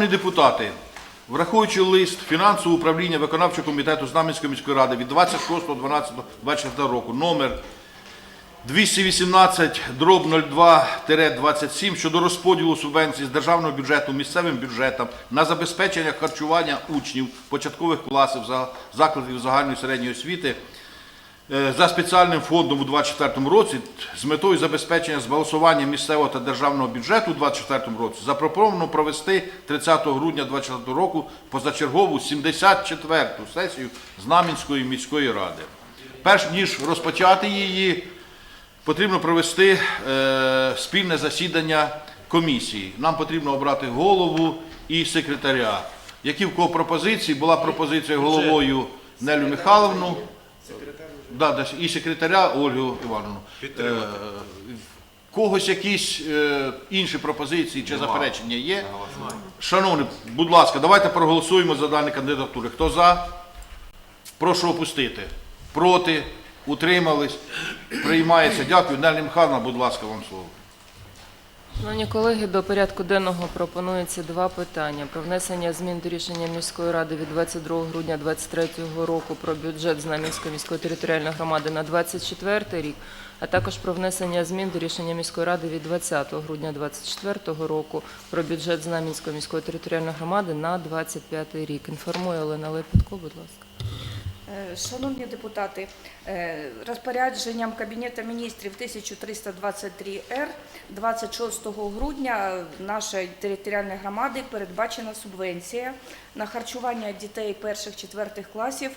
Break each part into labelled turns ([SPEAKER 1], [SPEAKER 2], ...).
[SPEAKER 1] Шановні депутати, враховуючи лист фінансового управління виконавчого комітету Знам'янської міської ради від 26.12.24 року номер 218 дроб 02-27 щодо розподілу субвенцій з державного бюджету місцевим бюджетам на забезпечення харчування учнів початкових класів закладів загальної середньої освіти за спеціальним фондом у 2024 році з метою забезпечення збалансування місцевого та державного бюджету у 2024 році запропоновано провести 30 грудня 2024 року позачергову 74-ту сесію Знам'янської міської ради. Перш ніж розпочати її, потрібно провести е, спільне засідання комісії. Нам потрібно обрати голову і секретаря. Які в кого пропозиції? Була пропозиція головою Нелю Михайловну. Да, да, і секретаря Ольгу Івановну. Е, когось якісь е, інші пропозиції чи заперечення є? Шановні, будь ласка, давайте проголосуємо за дані кандидатури. Хто за? Прошу опустити. Проти? Утримались? Приймається. Дякую. Нелі Михайловна, будь ласка, вам слово.
[SPEAKER 2] Шановні колеги, до порядку денного пропонується два питання про внесення змін до рішення міської ради від 22 грудня 2023 року про бюджет Знам'янської міської територіальної громади на 24 рік, а також про внесення змін до рішення міської ради від 20 грудня 2024 року про бюджет Знам'янської міської територіальної громади на 25 рік. Інформує Олена Лепетко, будь ласка.
[SPEAKER 3] Е, Шановні депутати, е, розпорядженням Кабінету міністрів 1323-Р 26 грудня нашої територіальної громади передбачена субвенція на харчування дітей перших-четвертих класів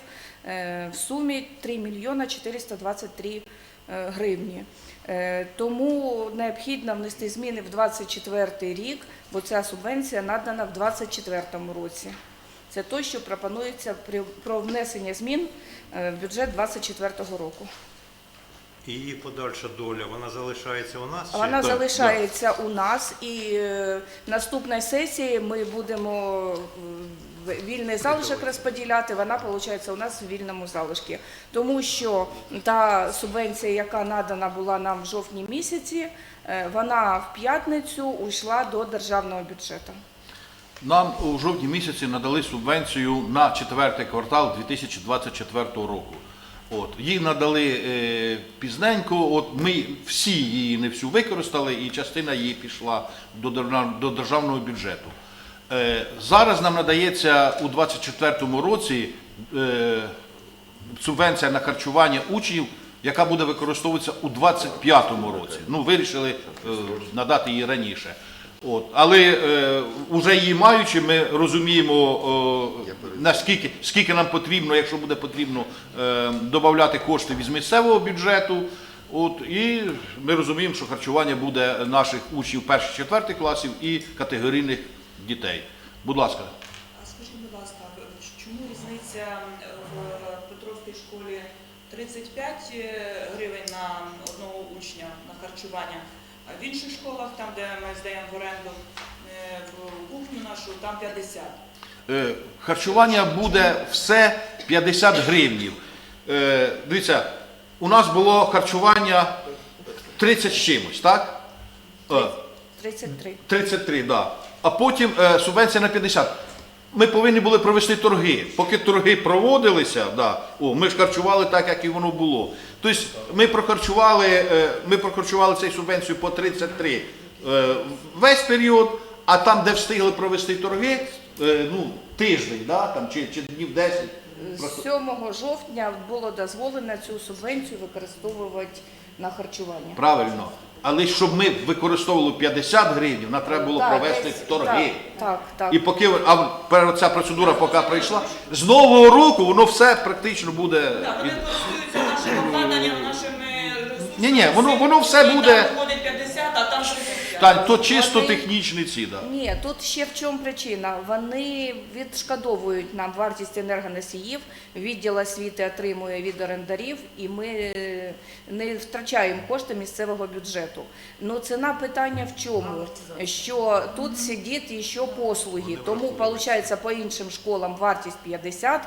[SPEAKER 3] е, в сумі 3 мільйона 423 е, гривні. Тому необхідно внести зміни в 24 рік, бо ця субвенція надана в 24 році. Це те, що пропонується про внесення змін е, в бюджет 2024 року.
[SPEAKER 4] І її подальша доля, вона залишається у нас?
[SPEAKER 3] Вона
[SPEAKER 1] так,
[SPEAKER 3] залишається у нас, і е, наступної сесії ми будемо е, вільний залишок розподіляти. Вона виходить у нас в вільному залишку. Тому що та субвенція, яка надана була нам в жовтні місяці, е, вона в п'ятницю уйшла до державного бюджету.
[SPEAKER 1] Нам у жовтні місяці надали субвенцію на четвертий квартал 2024 року. От, її надали е, пізненько, от ми всі її не всю використали, і частина її пішла до, до державного бюджету. Е, зараз нам надається у 2024 році е, субвенція на харчування учнів, яка буде використовуватися у 2025 році. Ну, вирішили е, надати її раніше. От. Але е, вже її маючи, ми розуміємо, е, наскільки скільки нам потрібно, якщо буде потрібно е, додати кошти від місцевого бюджету. От, і ми розуміємо, що харчування буде наших учнів перших четвертих класів і категорійних дітей. Будь ласка.
[SPEAKER 5] А скажіть, будь ласка, чому різниця е, в Петровській школі 35 гривень на одного учня на харчування, а в інших школах, там, де ми здаємо в оренду е, в кухню нашу, там 50.
[SPEAKER 1] Е, Харчування буде все 50 гривнів. Е, Дивіться, у нас було харчування 30 з чимось, так? Е,
[SPEAKER 3] 33.
[SPEAKER 1] 33, так. Да. А потім субвенція на 50. Ми повинні були провести торги. Поки торги проводилися, да, о, ми ж харчували так, як і воно було. Тобто ми прохарчували, е, ми прохарчували цю субвенцію по 33 е, весь період, а там, де встигли провести торги, е, ну, тиждень, да, там, чи, чи днів 10.
[SPEAKER 3] З 7 жовтня було дозволено цю субвенцію використовувати на харчування.
[SPEAKER 1] Правильно. Але щоб ми використовували 50 гривень, нам треба було
[SPEAKER 3] Так,
[SPEAKER 1] провести
[SPEAKER 3] десь-
[SPEAKER 1] торги.
[SPEAKER 3] Так, так, так.
[SPEAKER 1] І поки а пер- ця процедура поки прийшла, з нового року воно все практично буде.
[SPEAKER 5] Так, вони
[SPEAKER 1] від-
[SPEAKER 5] користуються нашим обладнанням, нашими ресурсами.
[SPEAKER 1] Ні-ні, воно- воно все
[SPEAKER 5] І
[SPEAKER 1] буде-
[SPEAKER 5] Там виходить 50, а там 35.
[SPEAKER 1] Та, то чисто
[SPEAKER 3] Вони-
[SPEAKER 1] технічні ці, да.
[SPEAKER 3] Ні, тут ще в чому причина. Вони відшкодовують нам вартість енергоносіїв, відділ освіти отримує від орендарів, і ми е, не втрачаємо кошти місцевого бюджету. Ну ціна питання в чому? Що тут сидить і що послуги. Тому виходить по іншим школам вартість 50,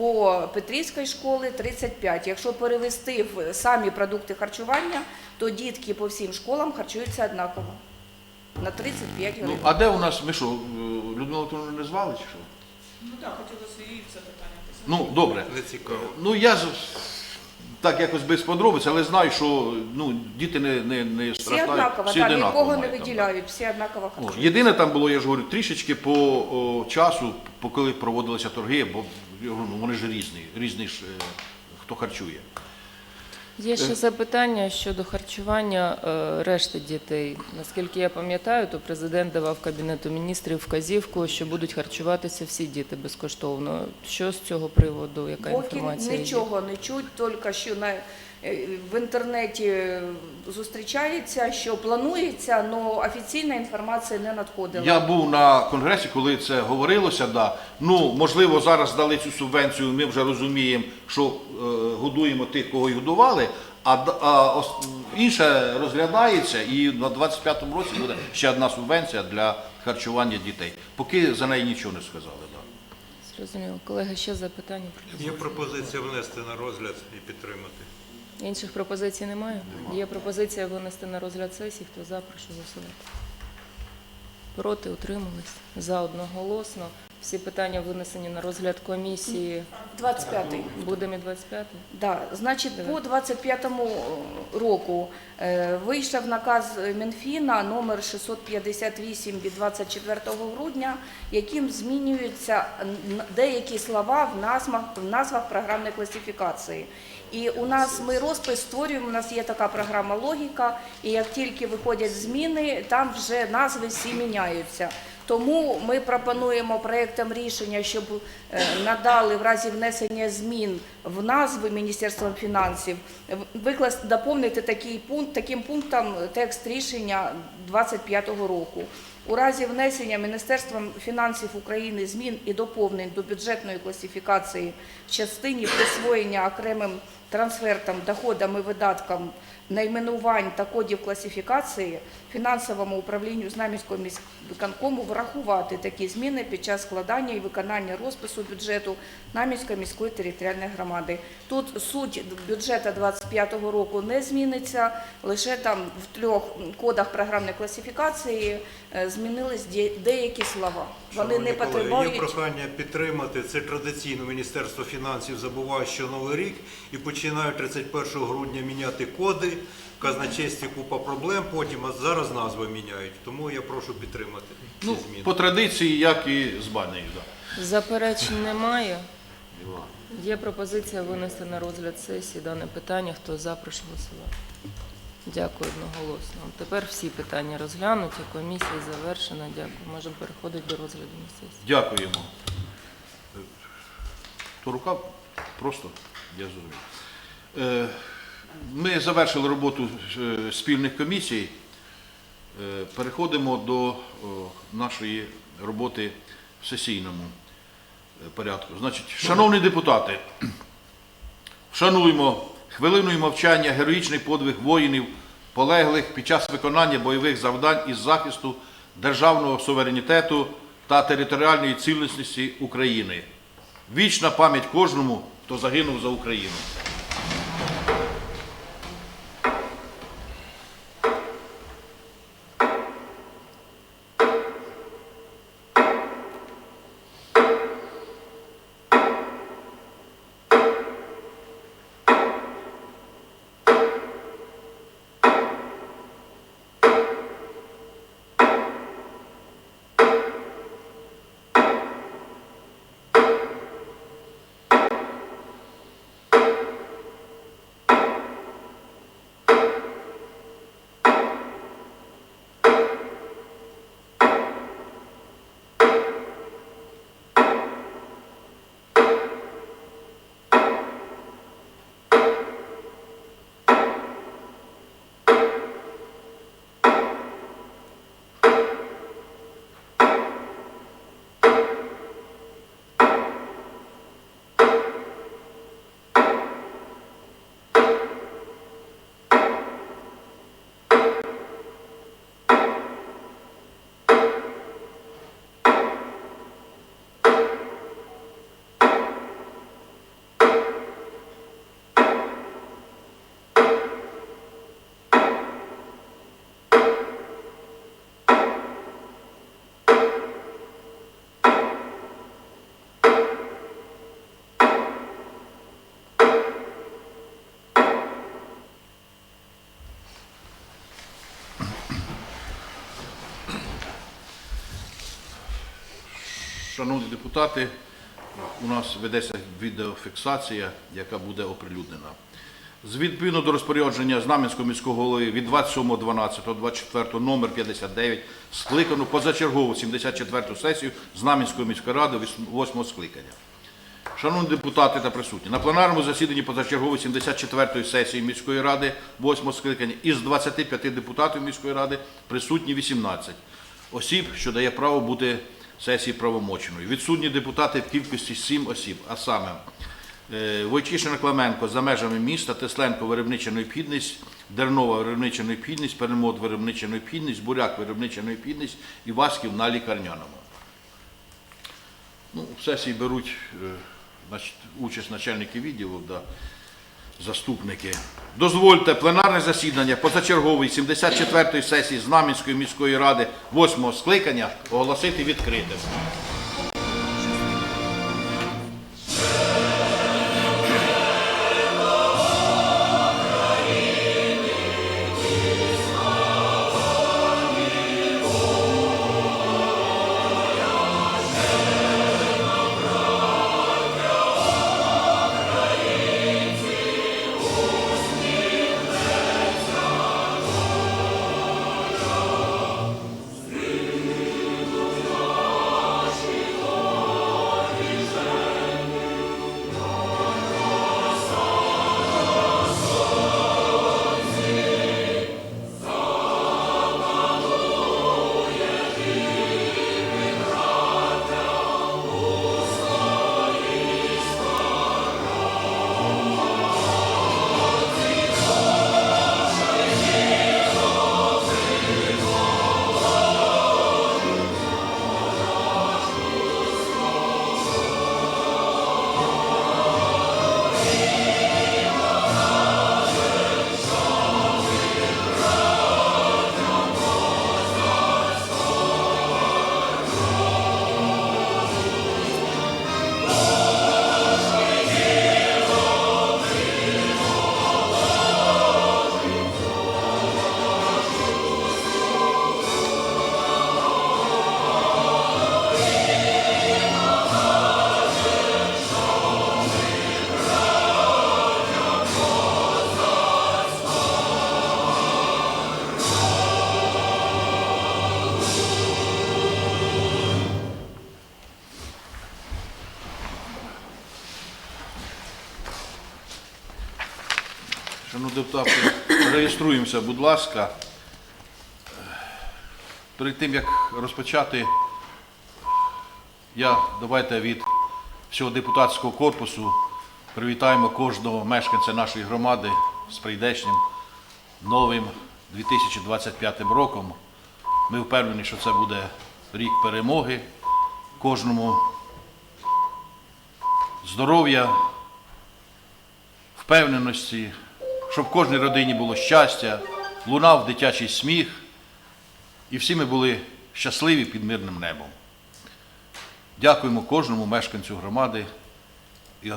[SPEAKER 3] по Петрівській школі 35. Якщо перевести в самі продукти харчування, то дітки по всім школам харчуються однаково. на 35
[SPEAKER 1] Ну,
[SPEAKER 3] гривень.
[SPEAKER 1] а де у нас, ми що, Людмила Анатолійовна не звали чи що?
[SPEAKER 5] Ну так, хотілося і це питання писати.
[SPEAKER 1] Ну, добре.
[SPEAKER 4] Не цікаво.
[SPEAKER 1] Ну, я ж так якось без подробиць, але знаю, що ну, діти не, не, не
[SPEAKER 3] всі
[SPEAKER 1] страждають.
[SPEAKER 3] однаково,
[SPEAKER 1] всі
[SPEAKER 3] так, нікого не
[SPEAKER 1] мають там,
[SPEAKER 3] виділяють, всі однаково
[SPEAKER 1] О,
[SPEAKER 3] харчуються.
[SPEAKER 1] Єдине там було, я ж говорю, трішечки по о, часу, по коли проводилися торги, бо я говорю, ну, вони ж різні, різні ж, е, хто харчує.
[SPEAKER 2] Є ще запитання щодо харчування е, решти дітей. Наскільки я пам'ятаю, то президент давав Кабінету міністрів вказівку, що будуть харчуватися всі діти безкоштовно. Що з цього приводу? Яка
[SPEAKER 3] Поки
[SPEAKER 2] інформація? є?
[SPEAKER 3] нічого не чуть, тільки що на, е, в інтернеті зустрічається, що планується, але офіційна інформація не надходила.
[SPEAKER 1] Я був на конгресі, коли це говорилося. Да. Ну, можливо, зараз дали цю субвенцію, ми вже розуміємо, що е, годуємо тих, кого й годували, а, а ос- інше розглядається, і на 25-му році буде ще одна субвенція для харчування дітей. Поки за неї нічого не сказали. Да.
[SPEAKER 2] Зрозуміло. Колеги, ще запитання?
[SPEAKER 4] Є пропозиція внести на розгляд і підтримати.
[SPEAKER 2] Інших пропозицій немає? Є пропозиція винести на розгляд сесії. Хто за, прошу голосувати. Проти, утримались. За одноголосно. Всі питання винесені на розгляд комісії.
[SPEAKER 3] 25-й.
[SPEAKER 2] Будемо і 25
[SPEAKER 3] Да, значить, по 25-му року е, вийшов наказ Мінфіна номер 658 від 24 грудня, яким змінюються деякі слова в назвах, в назвах програмної класифікації. І у нас ми розпис створюємо, у нас є така програма логіка, і як тільки виходять зміни, там вже назви всі міняються. Тому ми пропонуємо проектом рішення, щоб е, надали в разі внесення змін в назви Міністерством фінансів викласти доповнити такий пункт таким пунктом текст рішення 25-го року. У разі внесення Міністерством фінансів України змін і доповнень до бюджетної класифікації в частині присвоєння окремим трансфертам, доходам і видаткам найменувань та кодів класифікації фінансовому управлінню Знам'янського міськвиконкому врахувати такі зміни під час складання і виконання розпису бюджету Знам'янської міської територіальної громади. Тут суть бюджету 25-го року не зміниться, лише там в трьох кодах програмної класифікації е, змінились де- деякі слова. Вони
[SPEAKER 4] Шановні
[SPEAKER 3] не потребують.
[SPEAKER 4] Є прохання підтримати. Це традиційно Міністерство фінансів забуває, що Новий рік і починають 31 грудня міняти коди. В казначействі купа проблем, потім а зараз назви міняють. Тому я прошу підтримати ці
[SPEAKER 1] Ну,
[SPEAKER 4] зміни.
[SPEAKER 1] по традиції, як і з банею. Да.
[SPEAKER 2] Заперечень немає. Є пропозиція винести на розгляд сесії дане питання. Хто за, прошу голосувати. Дякую одноголосно. Тепер всі питання розглянуті, комісія завершена. Дякую. Можемо переходити до розгляду на сесії.
[SPEAKER 1] Дякуємо. То рука просто, я зрозумів. Е, Ми завершили роботу е, спільних комісій. Е, Переходимо до нашої роботи в сесійному е, порядку. Значить, шановні депутати, вшануємо хвилиною мовчання героїчний подвиг воїнів, полеглих під час виконання бойових завдань із захисту державного суверенітету та територіальної цілісності України. Вічна пам'ять кожному, хто загинув за Україну. Шановні депутати, у нас ведеться відеофіксація, яка буде оприлюднена. З відповідно до розпорядження Знам'янського міського голови від 27.12.24 номер 59 скликано позачергову 74-ту сесію Знам'янської міської ради 8 скликання. Шановні депутати та присутні, на пленарному засіданні позачергової 74-ї сесії міської ради 8 скликання із 25 депутатів міської ради присутні 18 осіб, що дає право бути сесії правомочною. Відсутні депутати в кількості 7 осіб, а саме е, Войчишин Клименко за межами міста, Тесленко виробнича необхідність, Дернова виробнича необхідність, Перемот виробнича необхідність, Буряк виробнича необхідність і Васьків на лікарняному. Ну, в сесії беруть е, значить, участь начальники відділу, да, заступники. Дозвольте пленарне засідання позачергової 74-ї сесії Знам'янської міської ради 8 скликання оголосити відкритим. Депутати, реєструємося, будь ласка. Перед тим, як розпочати, я давайте від всього депутатського корпусу привітаємо кожного мешканця нашої громади з прийдешнім новим 2025 роком. Ми впевнені, що це буде рік перемоги. Кожному здоров'я, впевненості, щоб в кожній родині було щастя, лунав дитячий сміх, і всі ми були щасливі під мирним небом. Дякуємо кожному мешканцю громади і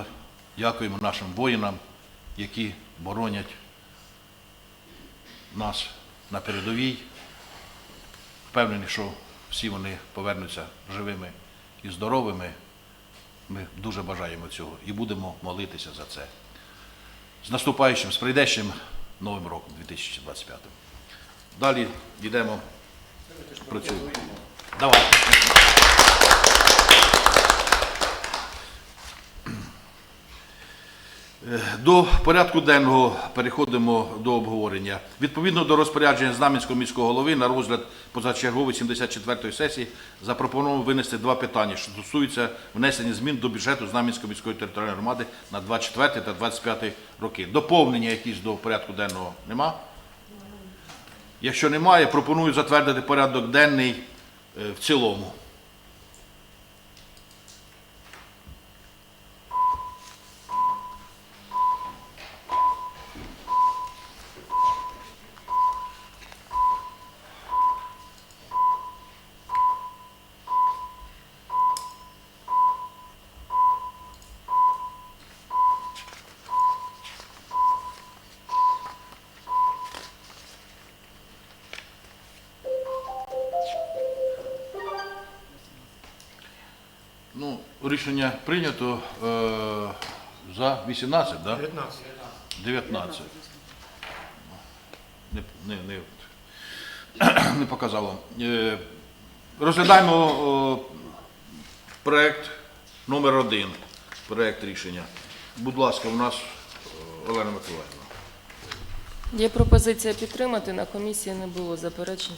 [SPEAKER 1] дякуємо нашим воїнам, які боронять нас на передовій. Впевнені, що всі вони повернуться живими і здоровими. Ми дуже бажаємо цього і будемо молитися за це. З наступаючим, з прийдешнім Новим роком 2025. Далі йдемо. Працюємо. Давай. До порядку денного переходимо до обговорення. Відповідно до розпорядження Знам'янського міського голови на розгляд позачергової 74-ї сесії запропоновано винести два питання, що стосуються внесення змін до бюджету Знам'янської міської територіальної громади на 24 та 25 роки. Доповнення якісь до порядку денного нема? Якщо немає, пропоную затвердити порядок денний е, в цілому. Рішення прийнято е, за 18, да?
[SPEAKER 4] 19.
[SPEAKER 1] 19. Не, не, не, не показало. Е, Розглядаємо о, проект номер один. Проект рішення. Будь ласка, у нас е, Олена Миколаївна.
[SPEAKER 2] Є пропозиція підтримати, на комісії не було заперечень.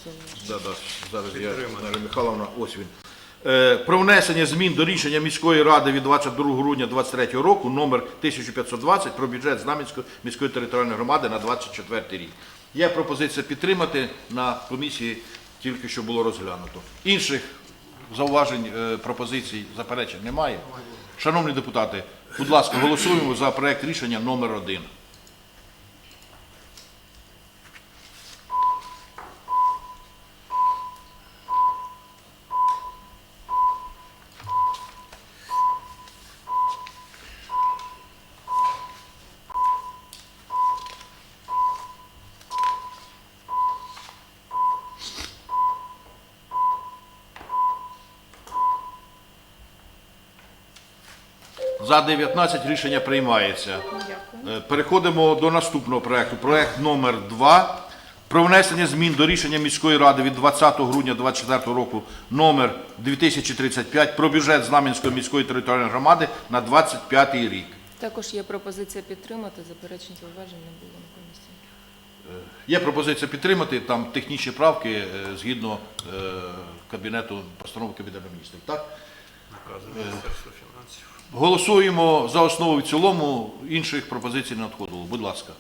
[SPEAKER 1] Да, да, зараз я, Марія Михайловна, ось він. Е, Про внесення змін до рішення міської ради від 22 грудня 2023 року номер 1520 про бюджет Знам'янської міської територіальної громади на 24 рік. Є пропозиція підтримати на комісії, тільки що було розглянуто. Інших зауважень, е, пропозицій, заперечень немає. Шановні депутати, будь ласка, голосуємо за проект рішення номер один. За 19 рішення приймається.
[SPEAKER 3] Дякую.
[SPEAKER 1] Е, Переходимо до наступного проекту. Проект номер 2 про внесення змін до рішення міської ради від 20 грудня 2024 року номер 2035 про бюджет Знам'янської міської територіальної громади на 25 рік.
[SPEAKER 2] Також є пропозиція підтримати, заперечень зауважень не було на комісії.
[SPEAKER 1] Є пропозиція підтримати там технічні правки е, згідно е, кабінету постанови Кабінету міністрів. Так?
[SPEAKER 4] Наказу Міністерства.
[SPEAKER 1] Голосуємо за основу і в цілому. Інших пропозицій не надходило. Будь ласка.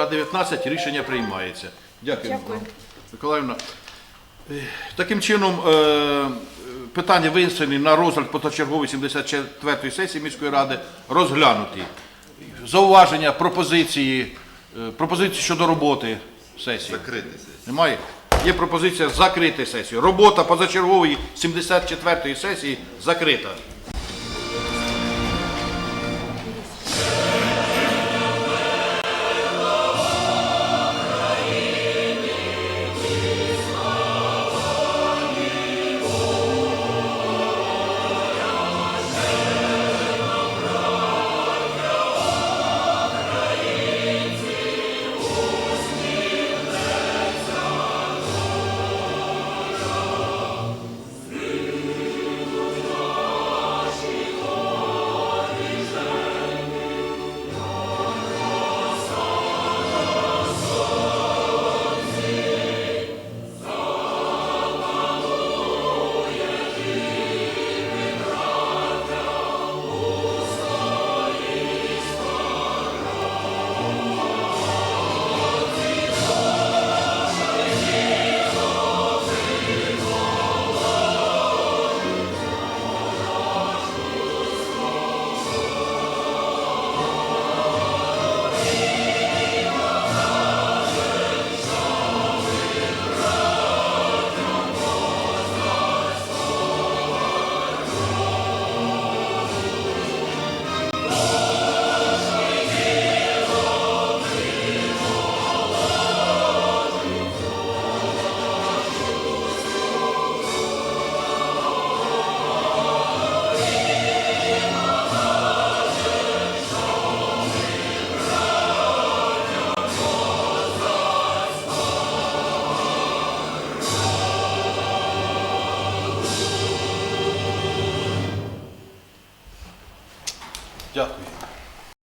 [SPEAKER 1] За 19 рішення приймається. Дякую.
[SPEAKER 3] Дякую.
[SPEAKER 1] Миколаївна. Е, Таким чином, е, питання винесені на розгляд позачергової 74-ї сесії міської ради розглянуті. Зауваження, пропозиції, е, пропозиції щодо роботи сесії.
[SPEAKER 6] Закрити сесію.
[SPEAKER 1] Немає? Є пропозиція закрити сесію. Робота позачергової 74-ї сесії закрита.